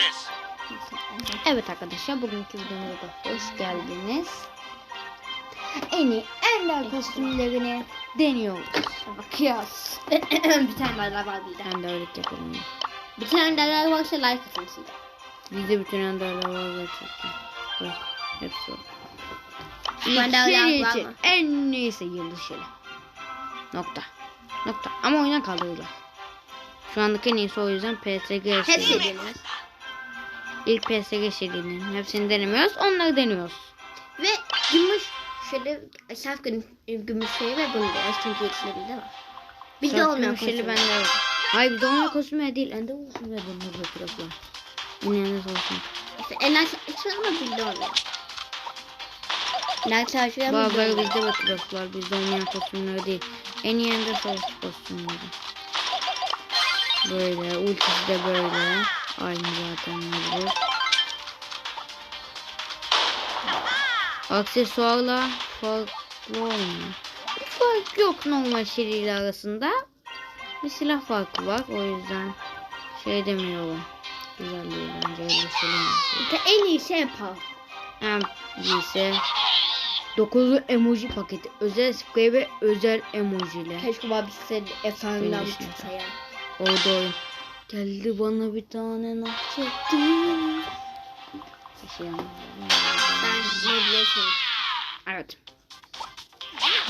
This. Evet arkadaşlar bugünkü videomuza da hoş geldiniz. En iyi ender kostümlerini deniyoruz. Bakıyoruz. bir tane daha var bir de. Ben de öyle yapalım. Bir tane daha varsa like atın size. Bizde bütün enderler var gerçekten. Bak hepsi var. Ben daha Seri var için mı? en iyisi yıldız şöyle. Nokta. Nokta. Ama oyuna kaldırıyorlar. Şu andaki en iyisi o yüzden PSG Hepsi. İlk PSG serinin hepsini denemiyoruz. Onları deniyoruz. Ve gümüş şöyle saf güm, gümüş şey ve bunu da çünkü ikisinde de var. Bir de olmayan kostüm. bende yok. Hayır bir de olmayan kostümler değil. Ender olsun ve taraflar. Yine ender olsun. İşte en az ama bir de olmuyor. Like Var var olmuyor. bizde de taraflar. Bizde olmayan kostümler değil. En iyi ender savaş kostümleri. Böyle. Ultisi de böyle. Aynı zaten bu. Aksesuarla farklı olmuyor. Fark yok normal seriyle arasında. Bir silah farkı var. O yüzden şey demiyorum. Güzel değil bence. Öyle. İşte en iyisi yapalım. En iyisi 9 emoji paketi. Özel sprey ve özel emojiyle. Keşke size efsaneler çıksa ya. Orada oyun. Geldi bana bir tane. Bir şey. Ben biliyorsun. Evet.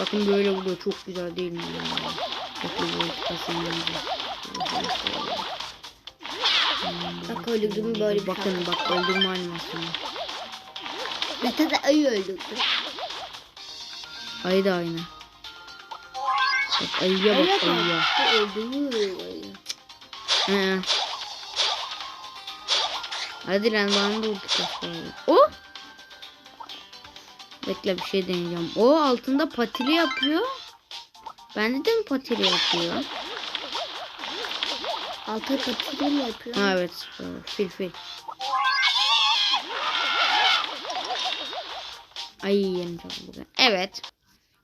Bakın böyle vuruyor. Çok güzel değil mi? Bakın böyle kasım Bak öldürdüm böyle bir Bakın bak öldürme animasyonu. Mete de ayı öldürdü. Ayı da aynı. Bak ayıya bak ayıya. Öldürüyor ayı. Hı. Hadi lan bana göster. O? Bekle bir şey deneyeceğim. O altında patili yapıyor. Bende de mi patili yapıyor? Altı mı yapıyor? Ha evet. Fil fil. Ay çok bugün. Evet.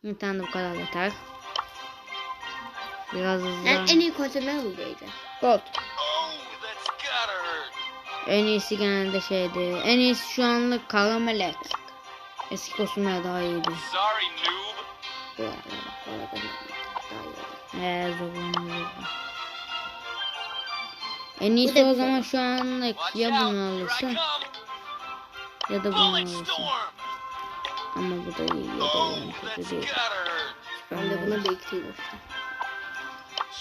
Bir tane bu kadar yeter. Biraz hızlı. Ben en iyi mi diyeceğim? Gold. Oh. En iyisi genelde şeydi. En iyisi şu anlık karamelek. Eski kostümler daha iyiydi. Sorry, noob. Bu arada bak bu arada daha iyi. Eee zorlanıyor. En iyisi o zaman şu anlık ya bunu come. ya da bunu storm. Ama bu da iyi ya da Oh, yani kötü değil. Ben de buna bekliyorum.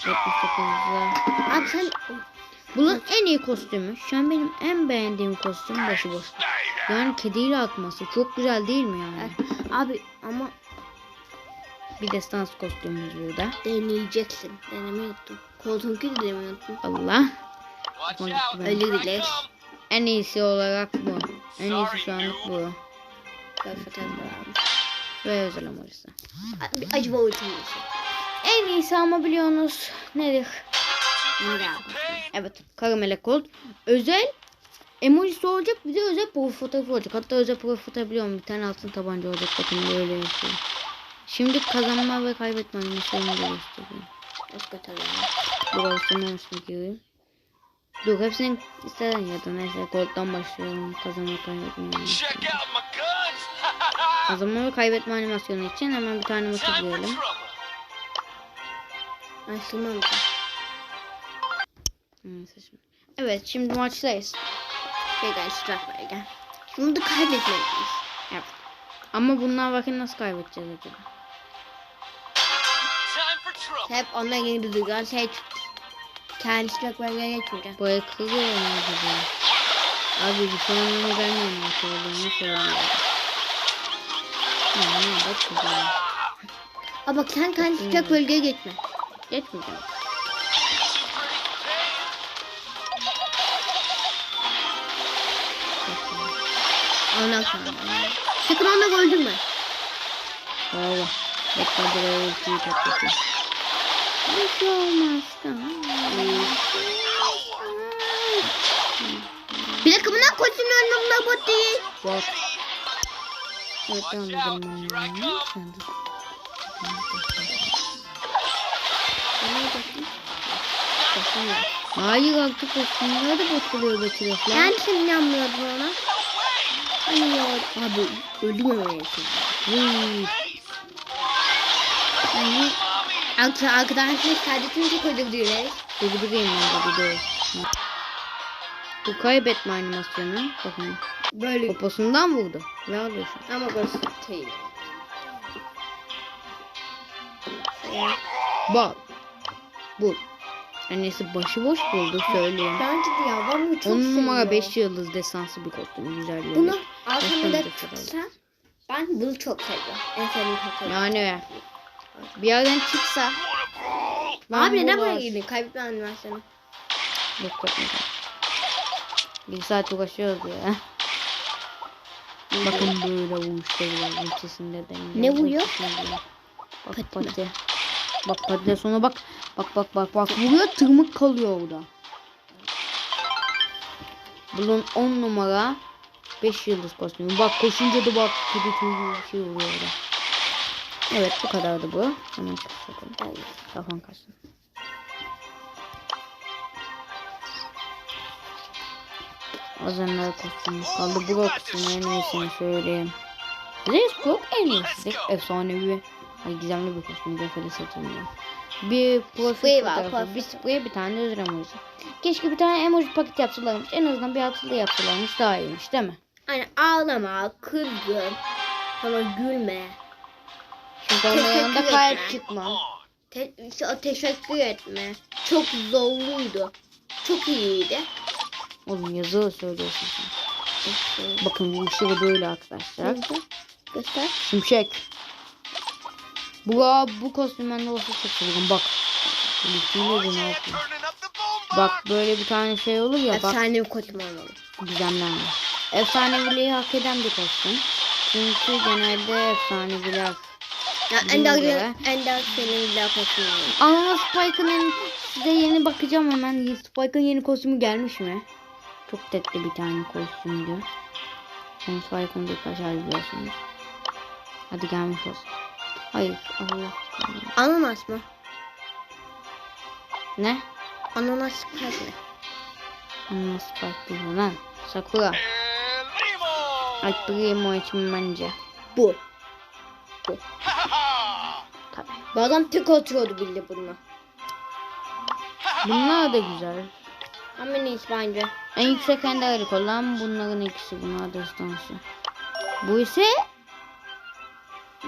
79'da. Abi sen Bunun en iyi kostümü. Şu an benim en beğendiğim kostüm başıboş. Yani kediyle atması çok güzel değil mi yani? abi ama Bir de stans kostümümüz burada. deneyeceksin. Denemeyi unuttum. Koltuğunki de denemeyi unuttum. Allah. Öyle bile. En iyisi olarak bu. En iyisi şu anlık bu. Almış. Ve özel amorisi. Acaba ultim neyse. En iyisi ama biliyorsunuz nedir? Evet. Karamele Colt. Özel emojisi olacak. Bir de özel profil fotoğrafı olacak. Hatta özel profil fotoğrafı biliyorum. Bir tane altın tabanca olacak. Bakın böyle yapıyor. Şimdi kazanma ve kaybetme animasyonunu da göstereyim. Oscar tabii. Burası olmasını gireyim. Dur hepsini isteden ya da neyse Colt'tan başlayalım. Kazanma kaybetme animasyonu. Kazanma ve kaybetme animasyonu için hemen bir tane maçı Time sığmam ki. Hmm. Evet şimdi maçtayız. Şey gel strike ver gel. Şimdi kaybetmeliyiz. Evet. Ama bunlar bakın nasıl kaybedeceğiz acaba? Hep onunla ilgili duygular şey çıktı. Kendi strike vermeye geçmeyeceğim. Buraya kırıyor mu acaba? Abi bir sonunu vermiyorum hatırladığımı söylüyorum. Ya ne bak güzel. Bak sen kendi strike bölgeye geçme. Geçmeyeceğim. Ondan sonra. Sakın onu öldürme. Valla. Bekle buraya ultiyi patlatayım. Bir şey olmaz. Bir dakika bunlar kostümün önünde bot değil. Bak. Evet come. Sen de. Ya. Hayır kostümler de bozuluyor be çilekler. Ben şimdi inanmıyordum ona. Ya abi öldüm öyle. Yani arkadaşlar kardeşim çok özür dileriz. Öldüreyim ben de bir. Bu kaybetme animasyonu. Bakın. Böyle Poposundan vurdu. Ve alıyor şu an. ama göstereyim. Ya. Bak. Bu. Annesi başıboş buldu söyleyeyim. Bence de ya ben bunu çok 10 seviyorum. numara 5 yıldız desansı bir kostüm güzel. Bunu arkamda Başka tutsa ben bunu çok seviyorum. En sevdiğim kostüm. Yani bir yerden çıksa ben Abi neden buraya girdin? Kaybetme animasyonu. Yok yapmayacağım. Bir saat uğraşıyoruz ya. Bakın böyle vuruşları ultisinde de. Ne vuruyor? Bak Pati pati. Bak patide sonra bak. Bak bak bak bak vuruyor tırmık kalıyor orada. Bunun 10 numara 5 yıldız kostümü. Bak koşunca da bak tüylü bir şey oluyor orada. Evet bu kadardı bu. Hemen çıkışalım. Kafan kaçsın. Azenler kostümü kaldı. Bu kostümü en iyisini söyleyeyim. Reis Krok en iyisi. Efsanevi. Ay gizemli bir kostüm. Defeli satılmıyor. Bir profil Sprey var, profil. bir sprey, bir tane de emoji. Keşke bir tane emoji paket yapsalarmış. En azından bir hatılı yapsalarmış daha iyiymiş değil mi? Hani ağlama, kızgın. Sonra gülme. Çünkü onun yanında kalp çıkma. Te teşekkür etme. Çok zorluydu. Çok iyiydi. Oğlum yazılı söylüyorsun sen. Bakın bu şey böyle arkadaşlar. Göster. Şimşek. Bu bu kostüm bende olsa çok seviyorum. Bak. De Bak böyle bir tane şey olur ya bak Efsane bir kostüm olmalı. gizemlenme. Efsaneviliği hak eden bir kostüm. Çünkü genelde efsaneviler. Ya Ender, Ender senin bile kostümü. Ananas Spike'ın size yeni bakacağım hemen. Spike'ın yeni kostümü gelmiş mi? Çok tetli bir tane kostümdü. Son Spike'ın birkaç ay biliyorsunuz. Hadi gelmiş olsun. Hayır Allah. Ananas mı? Ne? Ananas mi? Ananas değil lan. Sakura. El Primo! Ay Primo için bence. Bu. Ha ha ha! Tabii. Bu adam tık oturuyordu bildi bunu. Bunlar da güzel. Ama iyisi bence. En yüksek enderlik olan bunların ikisi bunlar destansı. Bu ise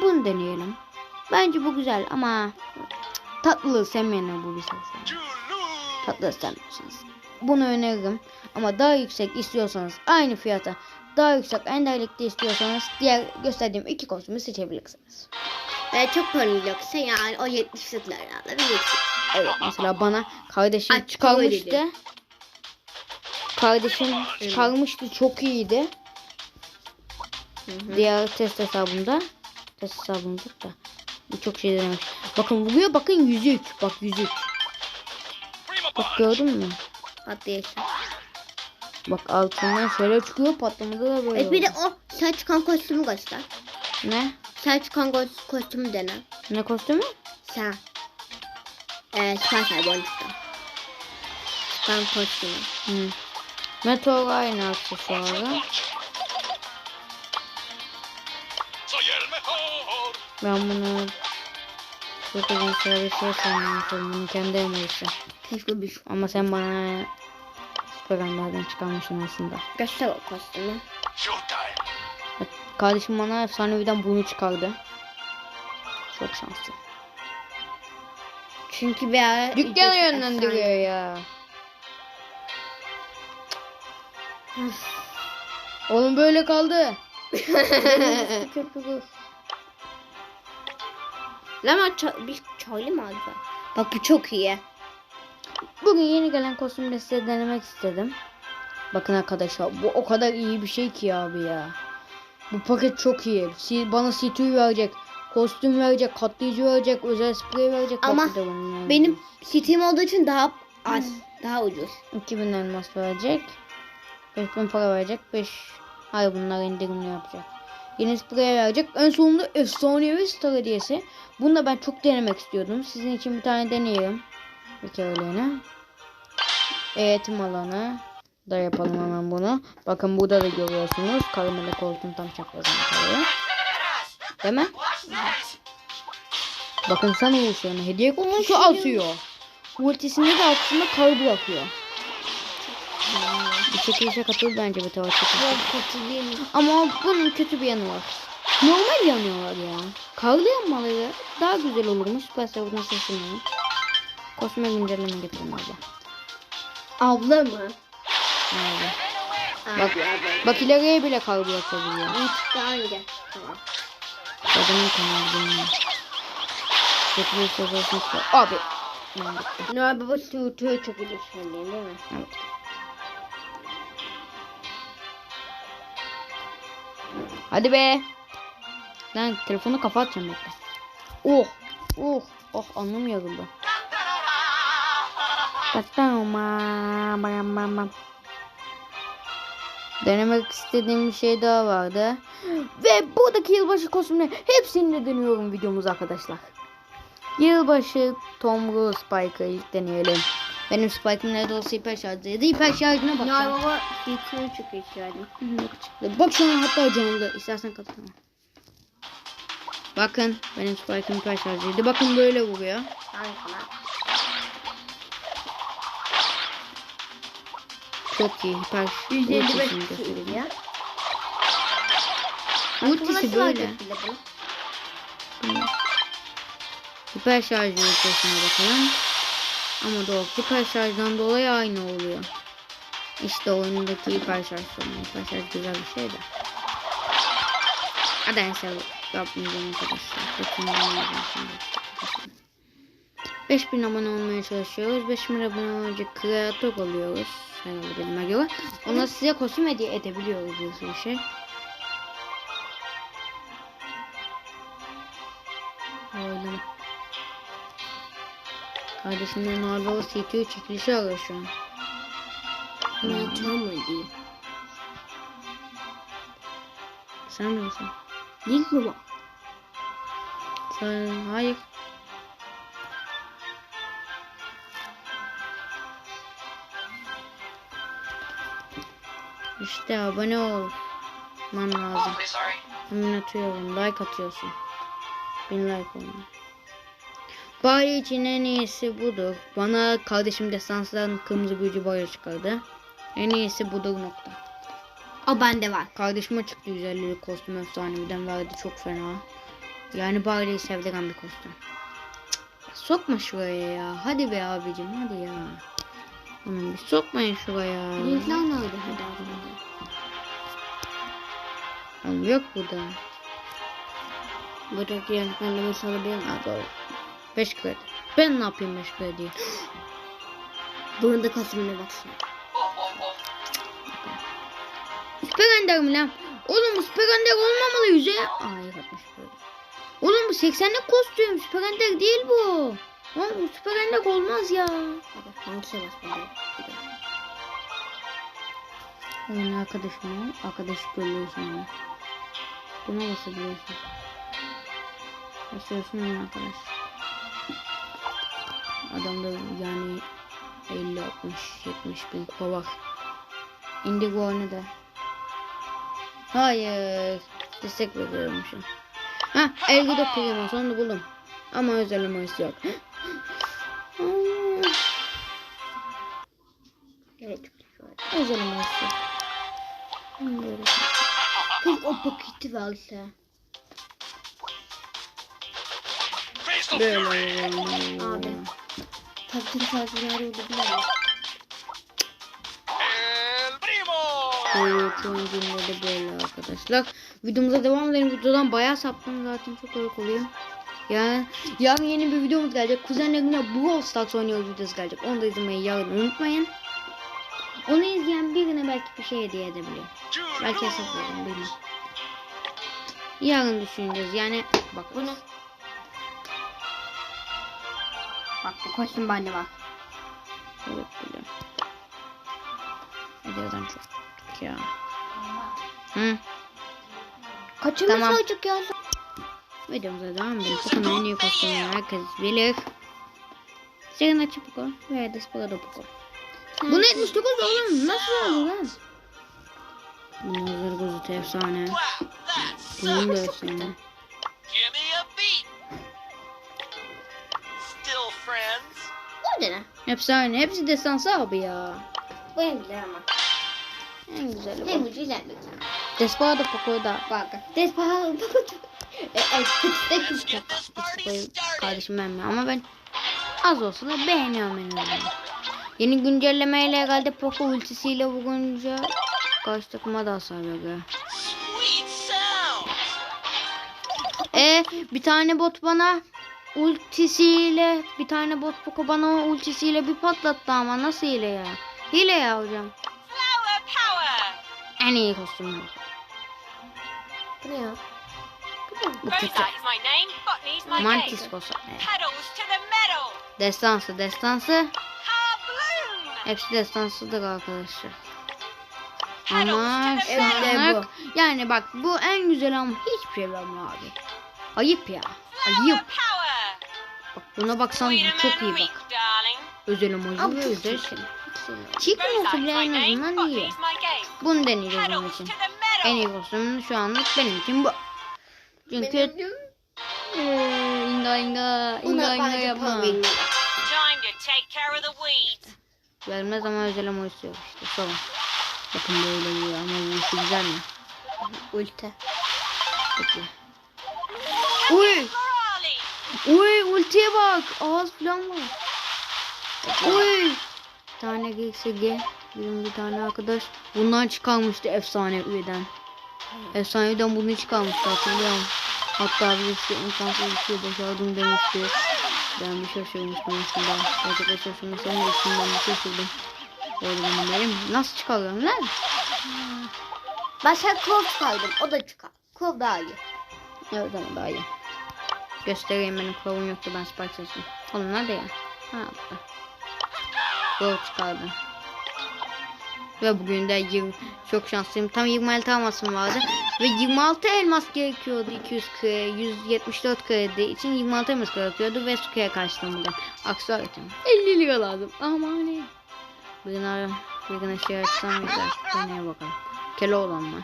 bunu deneyelim. Bence bu güzel ama tatlı sevmeyenler bu bir seçsin. Julu! Tatlı sevmiyorsanız. Bunu öneririm. Ama daha yüksek istiyorsanız aynı fiyata daha yüksek enderlikte istiyorsanız diğer gösterdiğim iki kostümü seçebilirsiniz. Ve çok paranız yoksa yani o 70 liralarla alabilirsiniz. Evet mesela bana kardeşim Ay, çıkarmıştı. Kardeşim çıkarmıştı çok iyiydi. Diğer test hesabımda. Test hesabımda da. Birçok şey denemiş. Bakın vuruyor bakın yüzük. Bak yüzük. Bak gördün mü? Patlayışlar. Bak altından şöyle çıkıyor patlamada da böyle. E bir de o sen çıkan kostümü göster. Ne? Sen çıkan kos- kostümü dene. Ne kostümü? Sen. Eee Süpersel Boncuk'ta. Çıkan kostümü. Hı. Meteor aynı aksesuarı. Ben bunu çok uzun süre bir şey sanmıştım. Bunu kendi emojisi. Keşke bir şu. Ama sen bana süper enderden çıkarmışsın aslında. Göster o kostümü. Kardeşim bana efsaneviden bunu çıkardı. Çok şanslı. Çünkü bir ara... Dükkanı yönlendiriyor ya. Oğlum böyle kaldı. Lan ça- bir Charlie mi aldı? Bak bu çok iyi. Bugün yeni gelen kostümü size denemek istedim. Bakın arkadaşlar bu o kadar iyi bir şey ki abi ya. Bu paket çok iyi. Bana CTÜ verecek. Kostüm verecek, katlayıcı verecek, özel sprey verecek. Ama. Benim Steam olduğu için daha az. Daha ucuz. 2000 elmas verecek. 5000 para verecek. 5 Hayır bunlar indirimli yapacak. Yeni sprey verecek. En sonunda efsanevi star hediyesi. Bunu da ben çok denemek istiyordum. Sizin için bir tane deneyelim. Bir kereliğine. Eğitim alanı da yapalım hemen bunu. Bakın burada da görüyorsunuz. Karamele koltuğun tam çaprazında kalıyor. Değil mi? Bakın sana vuruşlarına hediye kutusu atıyor. Ultisinde de aslında kar bırakıyor. Çekilişe katıl bence bu tava çekilişe. Yok katılıyorum. Ama bunun kötü bir yanı var. Normal yanıyorlar ya. Karlı yanmaları daha güzel olurmuş. Süpersel buradan sesleniyorum. Kosme güncelleme getirin abla. Abla mı? Abi. Abi Bak, abi. bak ileriye bile kar bırakabiliyor. YouTube'da hangi? Tamam. Kanalı bilmiyorum. Çekiliş yazıyorsun. Abi. Baba Tuğtuğ'u çok iyi düşünüyorum değil mi? Evet. Hadi be. Lan telefonu kafa atacağım bekle. Oh. Oh. Oh bam, bam. Denemek istediğim bir şey daha vardı. Ve buradaki yılbaşı kostümleri hepsini de deniyorum videomuz arkadaşlar. Yılbaşı Tomru Spike'ı ilk deneyelim. Benim Spike'ım nerede olsa hiper şarjıydı. Hiper şarjına Noel bakacağım. Baba iyi düşünüyorum. Yok çıktı. Bak şu an hatta canlı. İstersen katılma. Bakın benim Spike'ım hiper şarjıydı. Bakın böyle vuruyor. Çok iyi. Hiper 155 ultisini kişi göstereyim. ya. Ultisi böyle. Hiper şarj ultisine bakalım. Ama. Hiper şarjdan dolayı aynı oluyor. İşte oyundaki hiper şarj sorunu. Hiper şarj güzel bir şey de. Hadi sev yapmayacağım arkadaşlar. Bakın şimdi. 5000 abone olmaya çalışıyoruz. 5000 abone olunca kreatör oluyoruz. Herhalde bilime göre. Ona size kostüm hediye edebiliyoruz bir şey. Kardeşimden Narbalı CTO çekilişi arıyor şu an. Ben tam mı diyeyim? Sen misin? Link mi bu? Sen, hayır. İşte abone ol. Man lazım. Hemen atıyorum. Like atıyorsun. Bin like olmuyor. Bari için en iyisi budur. Bana kardeşim destansdan kırmızı gücü boya çıkardı. En iyisi budur nokta. O bende var. Kardeşime çıktı 150'lik kostüm efsaneviden verdi çok fena. Yani Bari'yi sevdiren bir kostüm. Cık, Sokma şuraya ya. Hadi be abicim hadi ya. Oğlum bir sokmayın şuraya. Linkler nerede hadi abone Oğlum yok burada. Buradaki alabiliyor Ha muyum? doğru. 5 kredi. Ben ne yapayım 5 krediyi? Bunun da kostümüne baksana. Süper mi lan? Oğlum bu Süper olmamalı yüze. Aa yaratmış böyle. Oğlum bu 80'lik kostüm. Süper değil bu. Oğlum bu Süper olmaz ya. Hadi hangisine basmalıyım? Oyun arkadaşım o. Arkadaş görüyorsun onu. Buna basabiliyorsun. Basıyorsun oyun arkadaş. Adamda yani 50, 60, 70 bin kupa var. Indigo oynadı. Hayır. Destek veriyormuşum. Ha, Elgido Primo sonunda buldum. Ama özel emanesi yok. Evet. özel emanesi yok. Kız o paketi verse. Böyle. Abi. Olduğunu bilmiyorum. El primo. Evet, oyuncumda da böyle arkadaşlar. Videomuza devam edelim. Videodan bayağı saptım zaten çok örnek olayım. Yani yarın yeni bir videomuz gelecek. Kuzenlerimle Brawl Stars oynuyoruz videosu gelecek. Onu da izlemeyi yarın unutmayın. Onu izleyen birine belki bir şey hediye edebiliyor. Belki hesap veririm bilmem. Yarın düşüneceğiz yani. Bak Bu Bak bu kostüm bende var. Evet biliyorum. Videodan çok ya. Hı. Kaçıncı Tamam. çocuk ya? Videomuza devam edelim. Poco'nun en iyi kostümünü herkes bilir. Serena Çupuko ve Desperado Poco. Bunu 79 oğlum nasıl oldu lan? Bunlar gözü efsane. Bunun da efsane. Ne? Efsane. Hepsi destansı abi ya. Bu en güzel ama. En güzeli En bu. güzel lütfen. Despada Poco'yu da. Bak. Despaha. E, e, party Poco'yu started. kardeşim beğenmiyor ama ben az olsa da beğeniyorum en azından. Yeni güncellemeyle herhalde Poco ultisiyle vurunca karşı takıma da hasar veriyor. E bir tane bot bana ultisiyle bir tane bot Poco bana o ultisiyle bir patlattı ama nasıl hile ya? Hile ya hocam. En iyi kostüm. Bu ne ya? Bu kötü. Mantis kostüm. Destansı destansı. Hepsi destansıdır arkadaşlar. Ama şu anlık yani bak bu en güzel ama hiçbir şey vermiyor abi. Ayıp ya. Flower Ayıp. Buna baksan bu çok iyi bak. Özel emoji ve özel şey. İs bile en azından iyi. Bunu deneyeceğiz onun için. En iyi kostümün şu anlık benim için bu. Çünkü Benim Eee, inga inga inga inga yapma. Vermez ama özel emoji istiyor işte sorun. Bakın böyle iyi ama bu işi güzel mi? Ulti. Bekle. Uy! Uy ultiye bak. Ağız falan var. Uy. Bir tane GXG. Benim bir tane arkadaş. Bundan çıkarmıştı efsane üyeden. Efsane üyeden bunu çıkarmıştı hatırlıyorum. Hatta birisi imkansız bir şey başardım demişti. Ben bir şaşırmıştım aslında. Gerçekten şaşırmıştım da içimden bir şaşırdım. Öyle benim. Nasıl çıkarıyorum lan? Ben sen Klov çıkardım. O da çıkar. Klov daha iyi. Evet ama daha iyi. Göstereyim benim kılavum yoktu ben Spike seçtim. Oğlum nerede ya? Ha burada. Yol çıkardı. Ve bugün de 20, çok şanslıyım. Tam 26 elmasım vardı. Ve 26 elmas gerekiyordu 200 kredi. 174 kredi için 26 elmas gerekiyordu. Ve Suki'ye kaçtım bugün. Aksi öğretim. 50 lira lazım. Aman ne? Bugün ara. Şey açsam yeter. Deneye bakalım. Keloğlan mı?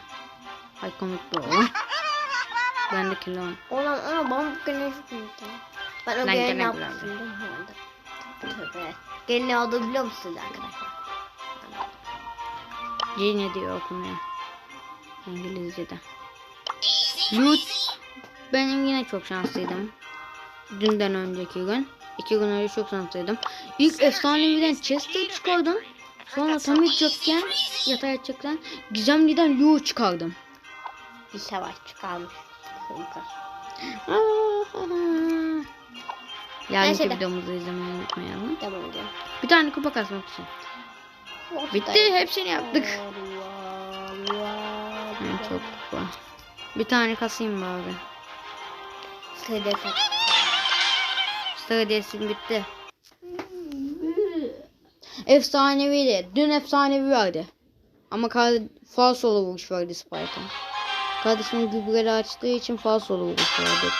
Ay komik bir oğlan. Ben de Keloğlan. Olan ama ben bu çok unuttum. Ben o güzeldi. yapmıştım değil mi? Tövbe. Gene ne olduğunu biliyor musunuz arkadaşlar? C ne diyor okunuyor. İngilizce'de. Loot. Benim yine çok şanslıydım. Dünden önceki gün. iki gün önce çok şanslıydım. İlk efsaneviden Chester çıkardım. Sonra tam yatacakken, yatağa yatacakken Gizemli'den Lou çıkardım. Bir savaş çıkarmış. Kanka. Yarınki Neyse de. videomuzu izlemeyi unutmayalım. Devam edelim. Bir tane kupa kasmak için. Bitti hepsini yaptık. Yani çok kupa. Bir tane kasayım bari. Star hediyesi bitti. Efsanevi de. Dün efsanevi vardı. Ama falsolu vuruş vardı Spike'ın. Kardeşim gübreleri açtığı için falsolu vuruş vardı.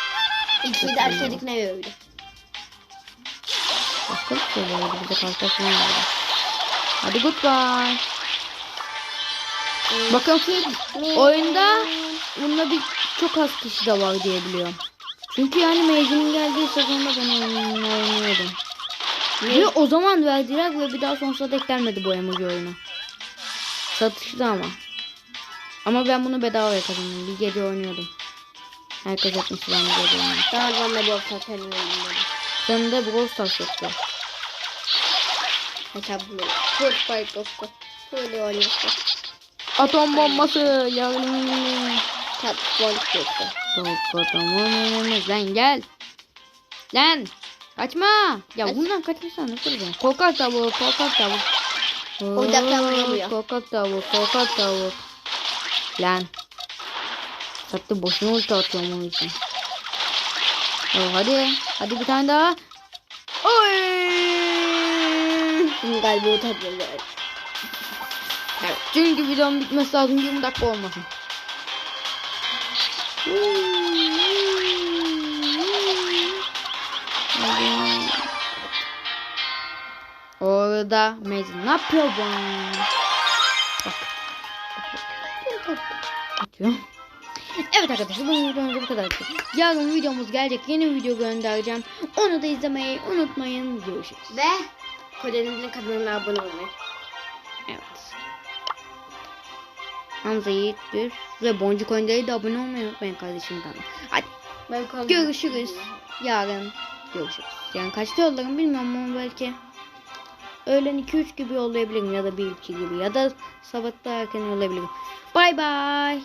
İkisi de aşağıdaki ne öyle? Başka bir şey vardı. Bize vardı. Hadi goodbye. Bakın ki oyunda bunda bir çok az kişi de var diye biliyorum. Çünkü yani Mecnun'un geldiği sezonda ben oynuyordum. Ve o zaman verdiler ve bir daha sonsuza dek gelmedi bu emoji oyunu. Satışta ama. Ama ben bunu bedavaya kazandım. Bir gece oynuyordum. Herkes yapmıştı ben bir gece oynadım. Daha ben de bu hafta Senin de Brawl Stars yoktu. Hesabını. Full fight olsun. Full oynuyorsun. Atom bombası yavrum. Tat bol yoktu. Toplatamamız lan gel. Lan. Kaçma. Ya Kaç. bundan kaçırsan ne olacak? Korkak tavuk, korkak tavuk. Oyuncaklar vuramıyor. Korkak tavuk, korkak tavuk. Lan. Sattı boşuna ulti atıyorum onun için. Oh, hadi. Hadi bir tane daha. Oy. Şimdi galiba o tadını Evet, çünkü videonun bitmesi lazım 20 dakika olmasın. Orada Mezun. Ne yapıyor bu? Bak. Bak. Atıyor. Evet arkadaşlar bu videomuz bu kadar. Yarın videomuz gelecek. Yeni video göndereceğim. Onu da izlemeyi unutmayın. Görüşürüz. Ve Kode'nin kanalına abone olmayı. Evet. Hamza Yiğit bir ve Boncuk Oyuncu'ya da abone olmayı unutmayın kardeşim. Hadi Ben görüşürüz. Yarın görüşürüz. Yani kaçta yollarım bilmiyorum ama belki öğlen 2-3 gibi yollayabilirim ya da 1-2 gibi ya da sabah da erken yollayabilirim. Bye bye.